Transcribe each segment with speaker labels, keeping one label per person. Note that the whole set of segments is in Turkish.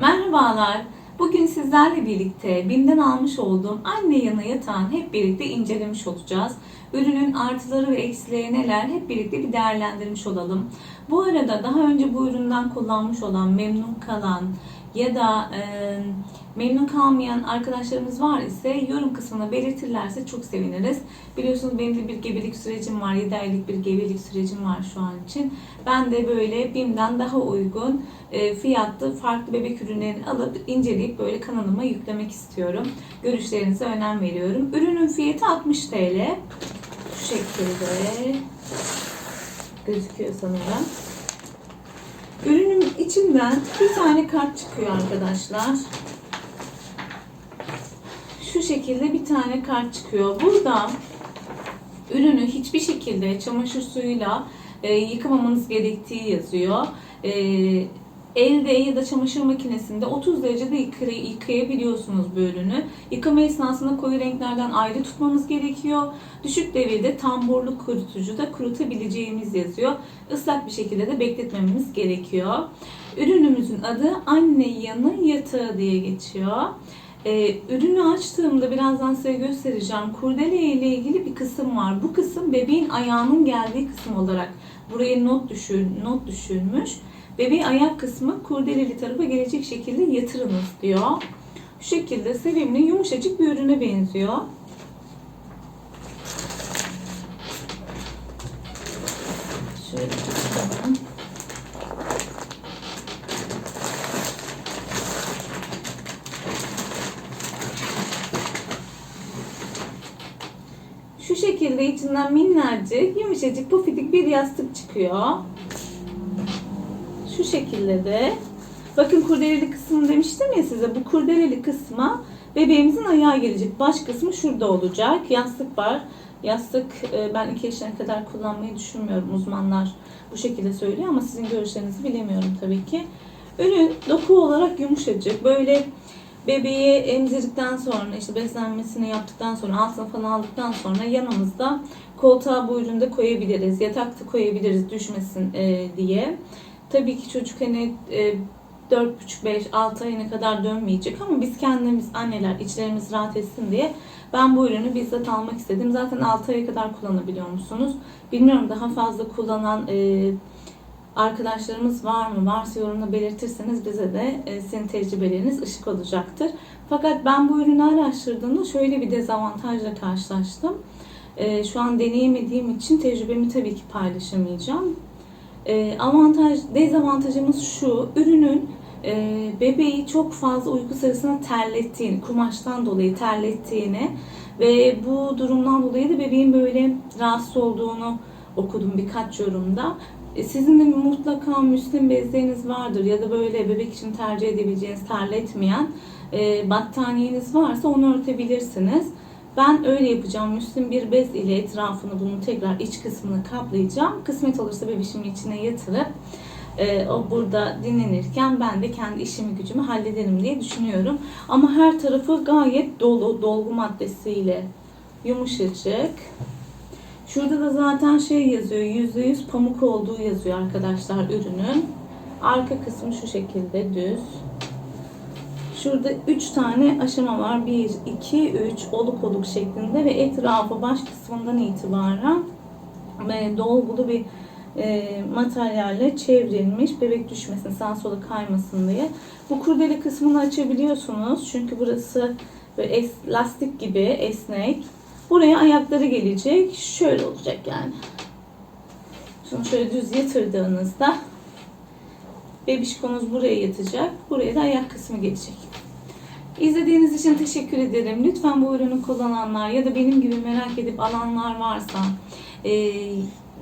Speaker 1: Merhabalar. Bugün sizlerle birlikte BİM'den almış olduğum anne yanı yatağını hep birlikte incelemiş olacağız. Ürünün artıları ve eksileri neler hep birlikte bir değerlendirmiş olalım. Bu arada daha önce bu üründen kullanmış olan, memnun kalan ya da e, memnun kalmayan arkadaşlarımız var ise yorum kısmına belirtirlerse çok seviniriz. Biliyorsunuz benim de bir gebelik sürecim var. 7 aylık bir gebelik sürecim var şu an için. Ben de böyle BİM'den daha uygun e, fiyatlı farklı bebek ürünlerini alıp inceleyip böyle kanalıma yüklemek istiyorum. Görüşlerinize önem veriyorum. Ürünün fiyatı 60 TL. Şu şekilde gözüküyor sanırım. İçinden bir tane kart çıkıyor arkadaşlar. Şu şekilde bir tane kart çıkıyor. Burada ürünü hiçbir şekilde çamaşır suyuyla e, yıkamamanız gerektiği yazıyor. E, elde ya da çamaşır makinesinde 30 derecede yıkay- yıkayabiliyorsunuz bu ürünü. Yıkama esnasında koyu renklerden ayrı tutmamız gerekiyor. Düşük devirde tamburlu kurutucuda kurutabileceğimiz yazıyor. Islak bir şekilde de bekletmemiz gerekiyor. Ürünümüzün adı anne yanı yatağı diye geçiyor. Ee, ürünü açtığımda birazdan size göstereceğim. Kurdele ile ilgili bir kısım var. Bu kısım bebeğin ayağının geldiği kısım olarak buraya not düşür, not düşülmüş. Bebeğin ayak kısmı kurdeleli tarafa gelecek şekilde yatırınız diyor. Şu şekilde sevimli yumuşacık bir ürüne benziyor. Şöyle. Şu şekilde içinden minnacık, yumuşacık, pufidik bir yastık çıkıyor. Şu şekilde de. Bakın kurdeleli kısmı demiştim ya size. Bu kurdeleli kısma bebeğimizin ayağı gelecek. Baş kısmı şurada olacak. Yastık var. Yastık e, ben iki yaşına kadar kullanmayı düşünmüyorum. Uzmanlar bu şekilde söylüyor ama sizin görüşlerinizi bilemiyorum tabii ki. Ürün doku olarak yumuşacık. Böyle bebeği emzirdikten sonra işte beslenmesini yaptıktan sonra altına falan aldıktan sonra yanımızda koltuğa bu ürünü de koyabiliriz. Yatakta koyabiliriz düşmesin e, diye. Tabii ki çocuk hani e, 4,5-5-6 ayına kadar dönmeyecek ama biz kendimiz anneler içlerimiz rahat etsin diye ben bu ürünü bizzat almak istedim. Zaten 6 aya kadar kullanabiliyor musunuz? Bilmiyorum daha fazla kullanan e, arkadaşlarımız var mı? Varsa yorumda belirtirseniz bize de e, sizin tecrübeleriniz ışık olacaktır. Fakat ben bu ürünü araştırdığımda şöyle bir dezavantajla karşılaştım. E, şu an deneyemediğim için tecrübemi tabii ki paylaşamayacağım. E, avantaj, dezavantajımız şu, ürünün e, bebeği çok fazla uyku sırasında terlettiğini, kumaştan dolayı terlettiğini ve bu durumdan dolayı da bebeğin böyle rahatsız olduğunu okudum birkaç yorumda. E, Sizin de mutlaka müslim bezleriniz vardır ya da böyle bebek için tercih edebileceğiniz terletmeyen e, battaniyeniz varsa onu örtebilirsiniz. Ben öyle yapacağım. Müslim bir bez ile etrafını bunun tekrar iç kısmını kaplayacağım. Kısmet olursa bebişimin içine yatırıp e, o burada dinlenirken ben de kendi işimi gücümü hallederim diye düşünüyorum. Ama her tarafı gayet dolu, dolgu maddesiyle yumuşacık. Şurada da zaten şey yazıyor, %100 pamuk olduğu yazıyor arkadaşlar ürünün. Arka kısmı şu şekilde düz. Şurada 3 tane aşama var. 1, 2, 3 oluk oluk şeklinde ve etrafı baş kısmından itibaren e, dolgulu bir e, materyalle çevrilmiş. Bebek düşmesin, sağa sola kaymasın diye. Bu kurdele kısmını açabiliyorsunuz. Çünkü burası böyle es, lastik gibi esnek. Buraya ayakları gelecek. Şöyle olacak yani. Şunu şöyle düz yatırdığınızda bebişkonuz buraya yatacak. Buraya da ayak kısmı gelecek. İzlediğiniz için teşekkür ederim. Lütfen bu ürünü kullananlar ya da benim gibi merak edip alanlar varsa e,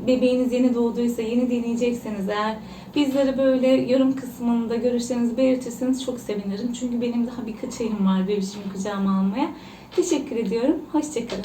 Speaker 1: bebeğiniz yeni doğduysa yeni deneyecekseniz eğer bizlere böyle yorum kısmında görüşlerinizi belirtirseniz çok sevinirim. Çünkü benim daha birkaç ayım var bebişimi kucağıma almaya. Teşekkür ediyorum. Hoşçakalın.